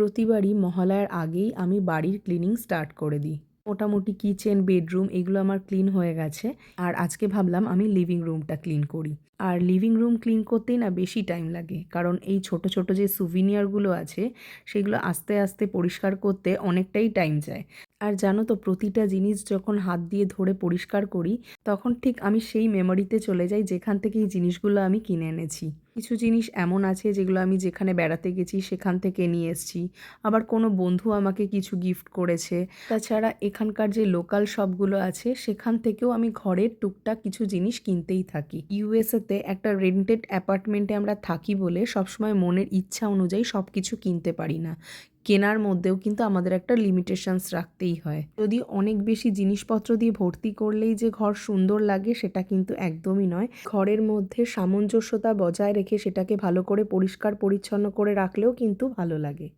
প্রতিবারই মহালয়ার আগেই আমি বাড়ির ক্লিনিং স্টার্ট করে দিই। মোটামুটি কিচেন বেডরুম এগুলো আমার ক্লিন হয়ে গেছে। আর আজকে ভাবলাম আমি লিভিং রুমটা ক্লিন করি। আর লিভিং রুম ক্লিন করতেই না বেশি টাইম লাগে। কারণ এই ছোট ছোট যে সুভিনিয়ারগুলো আছে, সেগুলো আস্তে আস্তে পরিষ্কার করতে অনেকটাই টাইম যায়। আর জানো তো, প্রতিটা জিনিস যখন হাত দিয়ে ধরে পরিষ্কার করি, তখন ঠিক আমি সেই মেমোরিতে চলে যাই যেখান থেকে এই জিনিসগুলো আমি কিনে এনেছি। কিছু জিনিস এমন আছে যেগুলো আমি যেখানে বেড়াতে গেছি সেখান থেকে নিয়ে এসেছি। আবার কোনো বন্ধু আমাকে কিছু গিফট করেছে। তাছাড়া এখানকার যে লোকাল শপগুলো আছে, সেখান থেকেও আমি ঘরের টুকটাক কিছু জিনিস কিনতেই থাকি। ইউএসএতে একটা রেন্টেড অ্যাপার্টমেন্টে আমরা থাকি বলে সবসময় মনের ইচ্ছা অনুযায়ী সব কিছু কিনতে পারি না। কেনার মধ্যেও কিন্তু আমাদের একটা লিমিটেশনস রাখতেই হয়। যদি অনেক বেশি জিনিসপত্র দিয়ে ভর্তি করলেই যে ঘর সুন্দর লাগে, সেটা কিন্তু একদমই নয়। ঘরের মধ্যে সামঞ্জস্যতা বজায় রেখে সেটাকে ভালো করে পরিষ্কার পরিচ্ছন্ন করে রাখলেও কিন্তু ভালো লাগে।